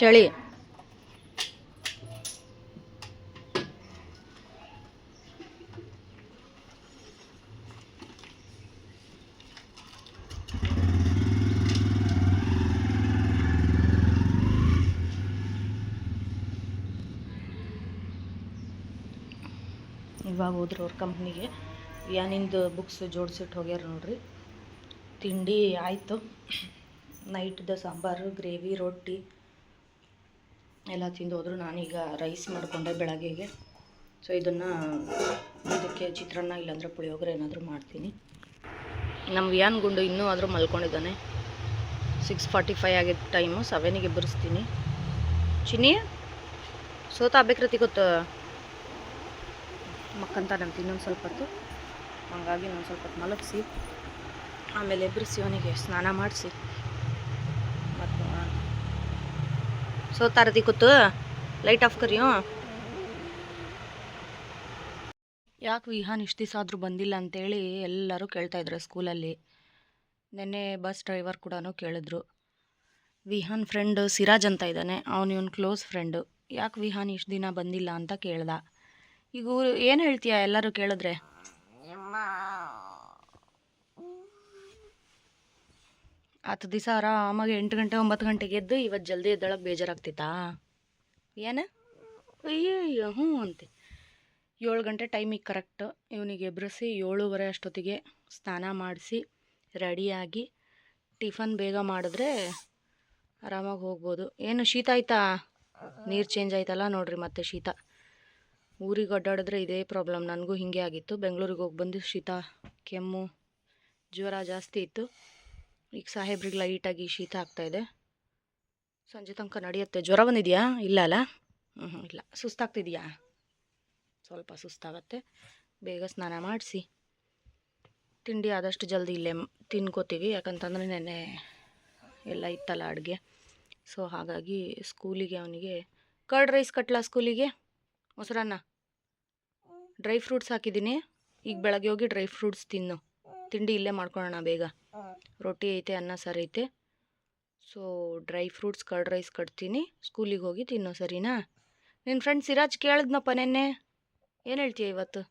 ಚಳಿ. ಇವಾಗ ಹೋದ್ರು ಅವ್ರ ಕಂಪ್ನಿಗೆ ಏನಿಂದು ಬುಕ್ಸ್ ಜೋಡಿಸಿಟ್ಟು ಹೋಗ್ಯಾರ ನೋಡ್ರಿ. ತಿಂಡಿ ಆಯಿತು. ನೈಟ್ದ ಸಾಂಬಾರು ಗ್ರೇವಿ ರೊಟ್ಟಿ. ಎಲ್ಲ ತಿಂದು ಹೋದ್ರು ನಾನೀಗ ರೈಸ್ ಮಾಡಿಕೊಂಡೆ ಬೆಳಗ್ಗೆಗೆ. ಸೊ ಇದನ್ನು ಇದಕ್ಕೆ ಚಿತ್ರಾನ್ನ ಇಲ್ಲಾಂದರೆ ಪುಳಿಯೋಗರೆ ಏನಾದರೂ ಮಾಡ್ತೀನಿ. ನಮ್ಮ ವಿಯಾನ್ ಗುಂಡು ಇನ್ನೂ ಆದರೂ ಮಲ್ಕೊಂಡಿದ್ದಾನೆ. ಸಿಕ್ಸ್ ಫಾರ್ಟಿ ಫೈವ್ ಆಗಿದ್ದ ಟೈಮು ಸೆವೆನಿಗೆ ಬರೆಸ್ತೀನಿ. ಚಿನ್ನಿ, ಸೋತ ಆಗ್ಬೇಕ್ರತಿ ಗೊತ್ತು ಮಕ್ಕಂತಾನಂತ ಇನ್ನೊಂದು ಸ್ವಲ್ಪ ಹೊತ್ತು. ಹಾಗಾಗಿ ಇನ್ನೊಂದು ಸ್ವಲ್ಪ ಹೊತ್ತು ಮಲಗಿಸಿ. ಆಮೇಲೆ ಎಬ್ಬರಿಸಿ ಅವನಿಗೆ, ಸ್ನಾನ ಮಾಡಿಸಿ ಮತ್ತು ಸೋತಾರತಿ ಕೂತು? ಲೈಟ್ ಆಫ್ ಕರಿಯೋ? ಯಾಕೆ ವಿಹಾನ್ ಇಷ್ಟು ದಿವಸ ಆದರೂ ಬಂದಿಲ್ಲ ಅಂತೇಳಿ ಎಲ್ಲರೂ ಕೇಳ್ತಾ ಇದ್ರು ಸ್ಕೂಲಲ್ಲಿ. ನಿನ್ನೆ ಬಸ್ ಡ್ರೈವರ್ ಕೂಡ ಕೇಳಿದ್ರು. ವಿಹಾನ್ ಫ್ರೆಂಡ್ ಸಿರಾಜ್ ಅಂತ ಇದ್ದಾನೆ. ಅವನು ಇವನು ಕ್ಲೋಸ್ ಫ್ರೆಂಡು ಯಾಕೆ ವಿಹಾನ್ ಇಷ್ಟು ದಿನ ಬಂದಿಲ್ಲ ಅಂತ ಕೇಳ್ದ. ಈಗ ಏನು ಹೇಳ್ತೀಯ ಎಲ್ಲರೂ ಕೇಳಿದ್ರೆ? ಹತ್ತು ದಿವಸ ಆರಾಮಾಗಿ ಎಂಟು ಗಂಟೆ, ಒಂಬತ್ತು ಗಂಟೆಗೆ ಎದ್ದು ಇವತ್ತು ಜಲ್ದಿ ಎದ್ದೊಳಗೆ ಬೇಜಾರಾಗ್ತಿತ್ತಾ? ಏನು? ಅಯ್ಯೋ ಹ್ಞೂ ಅಂತೆ. ಏಳು ಗಂಟೆ ಟೈಮಿಗೆ ಕರೆಕ್ಟ್. ಇವನಿಗೆ ಎಬ್ರಿಸಿ ಏಳುವರೆ ಅಷ್ಟೊತ್ತಿಗೆ ಸ್ನಾನ ಮಾಡಿಸಿ ರೆಡಿಯಾಗಿ ಟಿಫನ್ ಬೇಗ ಮಾಡಿದ್ರೆ ಆರಾಮಾಗಿ ಹೋಗ್ಬೋದು. ಏನು ಶೀತ ಆಯ್ತಾ? ನೀರು ಚೇಂಜ್ ಆಯ್ತಲ್ಲ ನೋಡ್ರಿ ಮತ್ತೆ ಶೀತ. ಊರಿಗೆ ಅಡ್ಡಾಡಿದ್ರೆ ಇದೇ ಪ್ರಾಬ್ಲಮ್. ನನಗೂ ಹೀಗೆ ಆಗಿತ್ತು. ಬೆಂಗಳೂರಿಗೆ ಹೋಗಿ ಬಂದು ಶೀತ, ಕೆಮ್ಮು, ಜ್ವರ ಜಾಸ್ತಿ ಇತ್ತು. ಈಗ ಸಾಹೇಬ್ರಿಗೆ ಲೈಟಾಗಿ ಶೀತ ಆಗ್ತಾಯಿದೆ ಸಂಜೆ ತನಕ ನಡೆಯುತ್ತೆ. ಜ್ವರ ಬಂದಿದೆಯಾ? ಇಲ್ಲ ಅಲ್ಲ? ಹ್ಞೂ ಹ್ಞೂ ಇಲ್ಲ. ಸುಸ್ತಾಗ್ತಿದೆಯಾ? ಸ್ವಲ್ಪ ಸುಸ್ತಾಗತ್ತೆ. ಬೇಗ ಸ್ನಾನ ಮಾಡಿಸಿ. ತಿಂಡಿ ಆದಷ್ಟು ಜಲ್ದಿ ಇಲ್ಲೇ ತಿನ್ಕೋತೀವಿ. ಯಾಕಂತಂದರೆ ನೆನ್ನೆ ಎಲ್ಲ ಇತ್ತಲ್ಲ ಅಡುಗೆ. ಸೊ ಹಾಗಾಗಿ ಸ್ಕೂಲಿಗೆ ಅವನಿಗೆ ಕರ್ಡ್ ರೈಸ್ ಕಟ್ಲ ಸ್ಕೂಲಿಗೆ? ಮೊಸರನ್ನ? ಡ್ರೈ ಫ್ರೂಟ್ಸ್ ಹಾಕಿದ್ದೀನಿ. ಈಗ ಬೆಳಗ್ಗೆ ಹೋಗಿ ಡ್ರೈ ಫ್ರೂಟ್ಸ್ ತಿನ್ನು. ತಿಂಡಿ ಇಲ್ಲೇ ಮಾಡ್ಕೊಳ್ಳೋಣ ಬೇಗ. ರೊಟ್ಟಿ ಐತೆ, ಅನ್ನ, ಸಾರು ಐತೆ. So dry fruits curd rice ಕಟ್ತೀನಿ. ಸ್ಕೂಲಿಗೆ ಹೋಗಿ ತಿನ್ನೋ ಸರಿನಾ? ನಿನ್ನ ಫ್ರೆಂಡ್ ಸಿರಾಜ್ ಕೇಳಿದ್ನಪ್ಪ ನೆನ್ನೆ. ಏನು ಹೇಳ್ತೀಯ ಇವತ್ತು?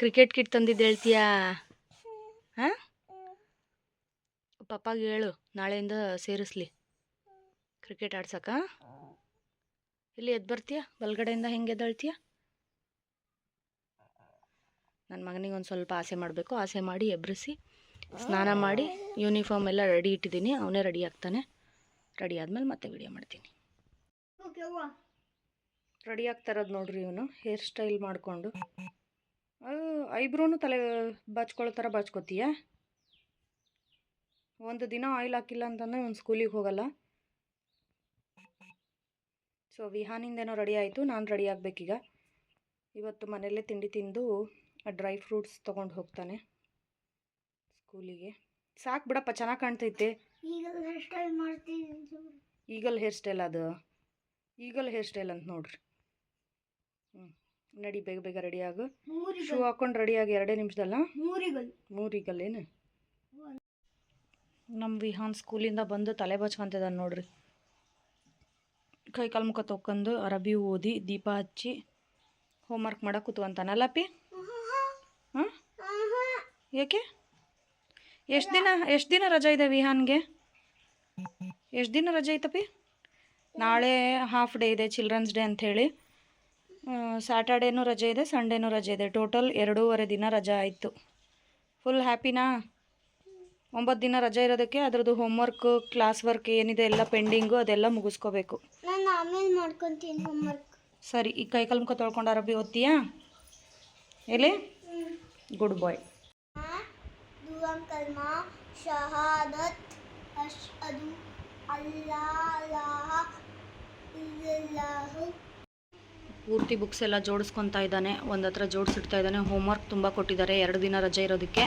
ಕ್ರಿಕೆಟ್ ಕಿಟ್ ತಂದಿದ್ದು ಹೇಳ್ತೀಯ? ಹಾಂ? ಪಪ್ಪಾಗೆ ಹೇಳು, ನಾಳೆಯಿಂದ ಸೇರಿಸ್ಲಿ. ಕ್ರಿಕೆಟ್ ಆಡ್ಸಕ್ಕ ಇಲ್ಲಿ ಎದ್ದು ಬರ್ತೀಯ? ಬಲ್ಗಡೆಯಿಂದ ಹೆಂಗೆ ಎದ್ದಳ್ತೀಯ? ನನ್ನ ಮಗನಿಗೆ ಒಂದು ಸ್ವಲ್ಪ ಆಸೆ ಮಾಡಬೇಕು. ಆಸೆ ಮಾಡಿ ಎಬ್ರಿಸಿ. ಸ್ನಾನ ಮಾಡಿ ಯೂನಿಫಾರ್ಮ್ ಎಲ್ಲ ರೆಡಿ ಇಟ್ಟಿದ್ದೀನಿ. ಅವನೇ ರೆಡಿ ಆಗ್ತಾನೆ. ರೆಡಿ ಆದಮೇಲೆ ಮತ್ತೆ ವಿಡಿಯೋ ಮಾಡ್ತೀನಿ. ರೆಡಿ ಆಗ್ತಾ ಇರೋದು ನೋಡ್ರಿ ಇವನು. ಹೇರ್ ಸ್ಟೈಲ್ ಮಾಡಿಕೊಂಡು. ಐಬ್ರೋನು ತಲೆ ಬಾಚ್ಕೊಳ್ಳೋ ಥರ ಬಾಚ್ಕೋತೀಯ? ಒಂದು ದಿನ ಆಯಿಲ್ ಹಾಕಿಲ್ಲ ಅಂತಂದರೆ ಇವನು ಸ್ಕೂಲಿಗೆ ಹೋಗಲ್ಲ. ಸೊ ವಿಹಾನಿಂದೇನೋ ರೆಡಿ ಆಯಿತು. ನಾನು ರೆಡಿ ಆಗಬೇಕೀಗ. ಇವತ್ತು ಮನೆಯಲ್ಲೇ ತಿಂಡಿ ತಿಂದು ಡ್ರೈ ಫ್ರೂಟ್ಸ್ ತೊಗೊಂಡು ಹೋಗ್ತಾನೆ. ಸ್ಕೂಲಿಗೆ ಸಾಕು ಬಿಡಪ್ಪ ಚೆನ್ನಾಗಿ ಕಾಣ್ತೈತೆ. ಈಗ ಹೇರ್ ಸ್ಟೈಲ್ ಮಾಡ್ತೀನಿ ಈಗಲ್ ಹೇರ್ ಸ್ಟೈಲ್ ಅದು. ಈಗಲ್ ಹೇರ್ ಸ್ಟೈಲ್ ಅಂತ ನೋಡ್ರಿ. ಹ್ಞೂ ನಡಿ ಬೇಗ ಬೇಗ ರೆಡಿ ಆಗು. ಶೂ ಮೂರಿಗಲ್ ಹಾಕೊಂಡು ರೆಡಿಯಾಗಿ ಎರಡೇ ನಿಮಿಷದಲ್ಲ? ಮೂರಿಗಲ್ ಏನು? ನಮ್ಮ ವಿಹಾನ್ ಸ್ಕೂಲಿಂದ ಬಂದು ತಲೆ ಬಚ್ಕೊಂತಿದ್ದಾನೆ ನೋಡ್ರಿ. ಕೈ ಕಾಲು ಮುಖ ತೊಕ್ಕೊಂಡು ಅರಬಿ ಓದಿ ದೀಪ ಹಚ್ಚಿ ಹೋಮ್ವರ್ಕ್ ಮಾಡಕ್ಕೆ ಕೂತ್ಕೊಂತಾನಲ್ಲಪ್ಪಿ ಹಾಂ? ಏಕೆ ಎಷ್ಟು ದಿನ ಎಷ್ಟು ದಿನ ರಜೆ ಇದೆ ವಿಹಾನ್ಗೆ? ಎಷ್ಟು ದಿನ ರಜೆ ಐತಪ್ಪಿ? ನಾಳೆ ಹಾಫ್ ಡೇ ಇದೆ ಚಿಲ್ಡ್ರನ್ಸ್ ಡೇ ಅಂಥೇಳಿ. ಸ್ಯಾಟರ್ಡೇನೂ ರಜೆ ಇದೆ ಸಂಡೇನೂ ರಜೆ ಇದೆ. ಟೋಟಲ್ ಎರಡೂವರೆ ದಿನ ರಜೆ ಆಯಿತು. ಫುಲ್ ಹ್ಯಾಪಿನಾ ಒಂಬತ್ತು ದಿನ ರಜೆ ಇರೋದಕ್ಕೆ ಅದರದ್ದು ಹೋಮ್ವರ್ಕು ಕ್ಲಾಸ್ ವರ್ಕ್ ಏನಿದೆ ಎಲ್ಲ ಪೆಂಡಿಂಗು ಅದೆಲ್ಲ ಮುಗಿಸ್ಕೋಬೇಕು. ಸರಿ ಈ ಕೈ ಮುಖ ತೊಳ್ಕೊಂಡು ಅರಬಿ ಓದ್ತೀಯಾ? ಎಲ್ಲಿ? ಗುಡ್ ಬಾಯ್ दुआ कलमा शहादत अशहदु अल्ला इलाहा इल्लल्लाहु ಪೂರ್ತಿ ಬುಕ್ಸ್ ಎಲ್ಲ ಜೋಡಿಸ್ಕೊತಾ ಇದ್ದಾನೆ ಒಂದು ಹತ್ರ ಜೋಡಿಸಿಡ್ತಾ ಇದ್ದಾನೆ ಹೋಮ್ವರ್ಕ್ ತುಂಬ ಕೊಟ್ಟಿದ್ದಾರೆ ಎರಡು ದಿನ ರಜೆ ಇರೋದಕ್ಕೆ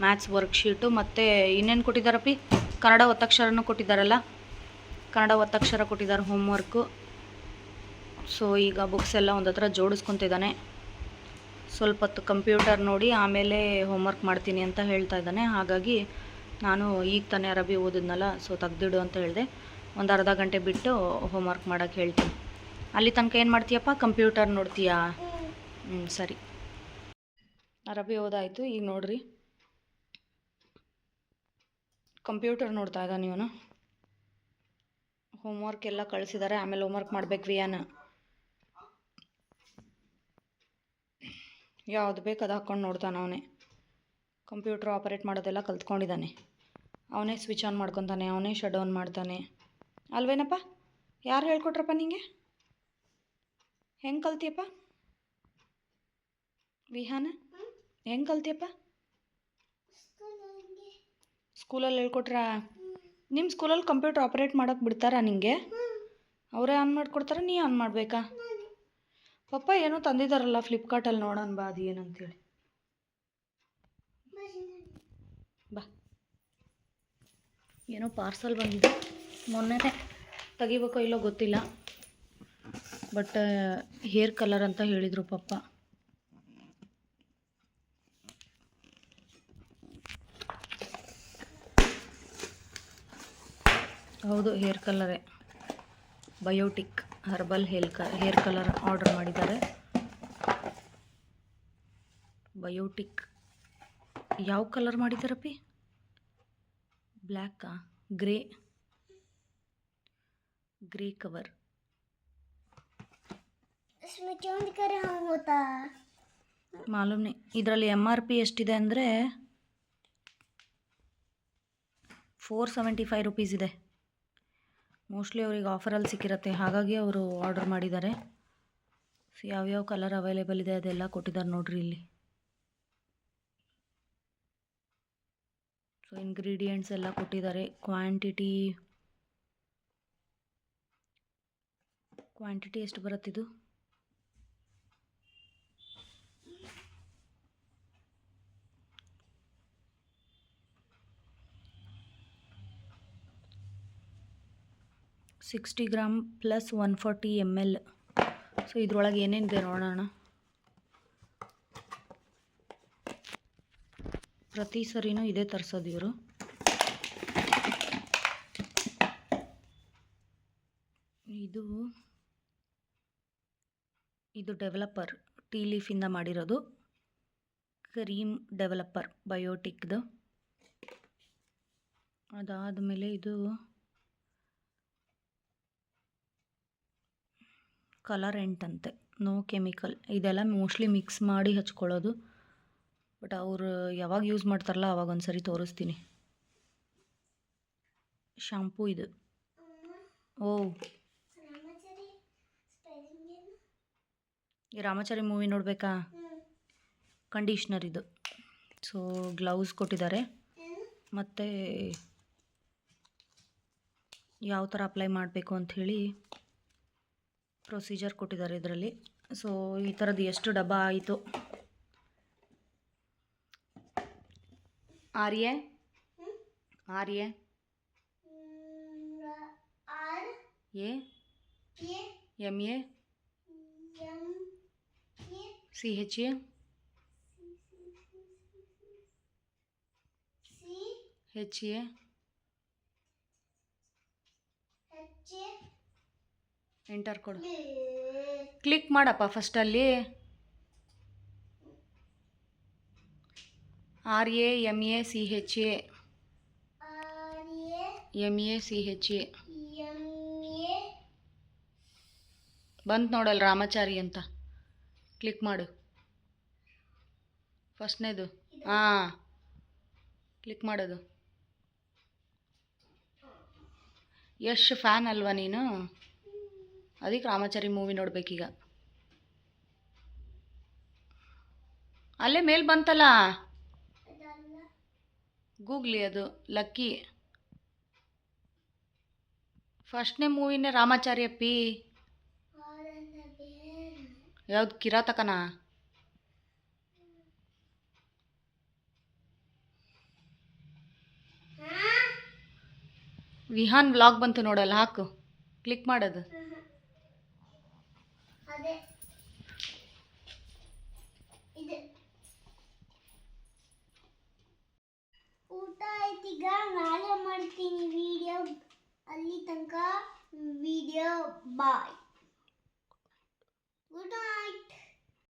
ಮ್ಯಾಥ್ಸ್ ವರ್ಕ್ಶೀಟು ಮತ್ತು ಇನ್ನೇನು ಕೊಟ್ಟಿದ್ದಾರಪ್ಪಿ ಕನ್ನಡ ಒತ್ತಕ್ಷರನೂ ಕೊಟ್ಟಿದ್ದಾರಲ್ಲ ಕನ್ನಡ ಒತ್ತಕ್ಷರ ಕೊಟ್ಟಿದ್ದಾರೆ ಹೋಮ್ವರ್ಕು ಸೊ ಈಗ ಬುಕ್ಸ್ ಎಲ್ಲ ಒಂದು ಹತ್ರ ಜೋಡಿಸ್ಕೊತಿದ್ದಾನೆ ಸ್ವಲ್ಪ ಹೊತ್ತು ಕಂಪ್ಯೂಟರ್ ನೋಡಿ ಆಮೇಲೆ ಹೋಮ್ವರ್ಕ್ ಮಾಡ್ತೀನಿ ಅಂತ ಹೇಳ್ತಾ ಇದ್ದಾನೆ. ಹಾಗಾಗಿ ನಾನು ಈಗ ತಾನೇ ಅರಬಿ ಓದಿದ್ನಲ್ಲ ಸೊ ತೆಗ್ದಿಡು ಅಂತ ಹೇಳಿದೆ. ಒಂದು ಅರ್ಧ ಗಂಟೆ ಬಿಟ್ಟು ಹೋಮ್ವರ್ಕ್ ಮಾಡೋಕ್ಕೆ ಹೇಳ್ತೀನಿ. ಅಲ್ಲಿ ತನಕ ಏನು ಮಾಡ್ತೀಯಪ್ಪ? ಕಂಪ್ಯೂಟರ್ ನೋಡ್ತೀಯಾ? ಹ್ಞೂ ಸರಿ. ಅರಬಿ ಓದಾಯಿತು, ಈಗ ನೋಡ್ರಿ. ಕಂಪ್ಯೂಟರ್ ನೋಡ್ತಾ ಇದ್ದಾನೆ ಇವನು. ಹೋಮ್ವರ್ಕ್ ಎಲ್ಲ ಕಳಿಸಿದ್ದಾರೆ ಆಮೇಲೆ ಹೋಮ್ವರ್ಕ್ ಮಾಡ್ಬೇಕು ವಿಯಾನ ಯಾವ್ದು ಬೇಕು ಅದು ಹಾಕ್ಕೊಂಡು ನೋಡ್ತಾನೆ ಅವನೇ. ಕಂಪ್ಯೂಟ್ರ್ ಆಪರೇಟ್ ಮಾಡೋದೆಲ್ಲ ಕಲ್ತ್ಕೊಂಡಿದ್ದಾನೆ. ಅವನೇ ಸ್ವಿಚ್ ಆನ್ ಮಾಡ್ಕೊತಾನೆ, ಅವನೇ ಶಟ್ ಆನ್ ಮಾಡ್ತಾನೆ. ಅಲ್ವೇನಪ್ಪ? ಯಾರು ಹೇಳ್ಕೊಟ್ರಪ್ಪ ನಿಂಗೆ? ಹೆಂಗೆ ಕಲ್ತಿಯಪ್ಪ? ವಿಹಾನ? ಹೆಂಗೆ ಕಲ್ತಿಯಪ್ಪ? ಸ್ಕೂಲಲ್ಲಿ ಹೇಳ್ಕೊಟ್ರಾ? ನಿಮ್ಮ ಸ್ಕೂಲಲ್ಲಿ ಕಂಪ್ಯೂಟರ್ ಆಪರೇಟ್ ಮಾಡೋಕ್ಕೆ ಬಿಡ್ತಾರಾ ನಿಮಗೆ ಅವರೇ ಆನ್ ಮಾಡಿಕೊಡ್ತಾರ, ನೀ ಆನ್ ಮಾಡಬೇಕಾ? ಪಪ್ಪ ಏನೋ ತಂದಿದ್ದಾರಲ್ಲ ಫ್ಲಿಪ್ಕಾರ್ಟಲ್ಲಿ ನೋಡೋಣ ಬಾ ಅದು ಏನಂತೇಳಿ. ಬಾ. ಏನೋ ಪಾರ್ಸಲ್ ಬಂದಿದೆ. ಮೊನ್ನೆನೇ ತೆಗಿಬೇಕೋ ಇಲ್ಲೋ ಗೊತ್ತಿಲ್ಲ. ಬಟ್ ಹೇರ್ ಕಲರ್ ಅಂತ ಹೇಳಿದರು ಪಪ್ಪ. ಹೌದು, ಹೇರ್ ಕಲರೇ. ಬಯೋಟಿಕ್ ಹರ್ಬಲ್ ಹೇಲ್ ಕ, ಹೇರ್ ಕಲರ್ ಆರ್ಡರ್ ಮಾಡಿದ್ದಾರೆ. ಬಯೋಟಿಕ್. ಯಾವ ಕಲರ್ ಮಾಡಿದ್ದಾರಪ್ಪಿ? ಬ್ಲ್ಯಾಕಾ? ಗ್ರೇ. Grey cover. ಮಾಲೂಮ್ನಿ, ಇದರಲ್ಲಿ ಎಂ ಆರ್ ಪಿ ಎಷ್ಟಿದೆ ಅಂದರೆ ಫೋರ್ ಸೆವೆಂಟಿ ಫೈವ್ ರುಪೀಸ್ ಇದೆ. ಮೋಸ್ಟ್ಲಿ ಅವ್ರಿಗೆ ಆಫರಲ್ಲಿ ಸಿಕ್ಕಿರತ್ತೆ. ಹಾಗಾಗಿ ಅವರು ಆರ್ಡರ್ ಮಾಡಿದ್ದಾರೆ. ಸೊ ಯಾವ್ಯಾವ ಕಲರ್ ಅವೈಲೇಬಲ್ ಇದೆ ಅದೆಲ್ಲ ಕೊಟ್ಟಿದ್ದಾರೆ ನೋಡ್ರಿ ಇಲ್ಲಿ. ಸೊ ಇಂಗ್ರೀಡಿಯೆಂಟ್ಸ್ ಎಲ್ಲ ಕೊಟ್ಟಿದ್ದಾರೆ. ಕ್ವಾಂಟಿಟಿ ಕ್ವಾಂಟಿಟಿ ಎಷ್ಟು ಬರುತ್ತಿದು? Sixty gram plus one forty M L. So, ಇದ್ರೊಳಗೆ ಏನೇನಿದೆ ನೋಡೋಣ. ಪ್ರತಿ ಸರಿನೂ ಇದೇ ತರಿಸೋದು ಇವರು. ಇದು ಇದು ಡೆವಲಪರ್, ಟೀ ಲೀಫಿಂದ ಮಾಡಿರೋದು. ಕ್ರೀಮ್ ಡೆವಲಪರ್, ಬಯೋಟಿಕ್ದು. ಅದಾದಮೇಲೆ ಇದು ಕಲರ್ ಅಂತೆ ನೋ ಕೆಮಿಕಲ್ ಇದೆಲ್ಲ ಮೋಸ್ಟ್ಲಿ ಮಿಕ್ಸ್ ಮಾಡಿ ಹಚ್ಕೊಳ್ಳೋದು. ಬಟ್ ಅವರು ಯಾವಾಗ ಯೂಸ್ ಮಾಡ್ತಾರಲ್ಲ ಅವಾಗ ಒಂದು ಸರಿ ತೋರಿಸ್ತೀನಿ. ಶಾಂಪೂ ಇದು. ಓ ಏನು? ಈ ರಾಮಾಚಾರಿ ಮೂವಿ ನೋಡಬೇಕಾ? ಕಂಡೀಷ್ನರ್ ಇದು. ಸೊ ಗ್ಲೌಸ್ ಕೊಟ್ಟಿದ್ದಾರೆ. ಮತ್ತು ಯಾವ ಥರ ಅಪ್ಲೈ ಮಾಡಬೇಕು ಅಂಥೇಳಿ ಪ್ರೊಸೀಜರ್ ಕೊಟ್ಟಿದ್ದಾರೆ ಇದರಲ್ಲಿ. ಸೊ ಈ ಥರದ್ದು ಎಷ್ಟು ಡಬ್ಬ ಆಯಿತು? ಆರ್ಯೆ? ಆರ್ಯೆ? R A A? M A M? A C H A? H A? Enter ಕೊಡು. ಕ್ಲಿಕ್ ಮಾಡಪ್ಪ ಫಸ್ಟಲ್ಲಿ R A M A C H A M A C H A A ಬಂತು ನೋಡಲ್ಲ ರಾಮಾಚಾರಿ ಅಂತ. ಕ್ಲಿಕ್ ಮಾಡು. ಫಸ್ಟ್ನೇದು ಹಾಂ. ಕ್ಲಿಕ್ ಮಾಡೋದು. ಯಶ್ ಫ್ಯಾನ್ ಅಲ್ವಾ ನೀನು? ಅದಕ್ಕೆ ರಾಮಾಚಾರಿ ಮೂವಿ ನೋಡ್ಬೇಕೀಗ ಅಲ್ಲೇ ಮೇಲ್ ಬಂತಲ್ಲ? ಗೂಗ್ಲಿ ಅದು, ಲಕ್ಕಿ. ಫಸ್ಟ್ನೇ ಮೂವಿನೇ ರಾಮಾಚಾರಿ ಅಪ್ಪಿ. ಯಾವ್ದು ಕಿರಾತಕನ? ವಿಹಾನ್ ಬ್ಲಾಗ್ ಬಂತು ನೋಡಲ್ಲ, ಹಾಕು. ಕ್ಲಿಕ್ ಮಾಡೋದು. ಅದೇ. ಇದು. ಊಟ ಆಯ್ತೀಗ ನಾಳೆ ಮಾಡ್ತೀನಿ ವಿಡಿಯೋ ಅಲ್ಲಿ ತನಕ ವಿಡಿಯೋ ಬಾಯ್ ಗುಡ್ ನೈಟ್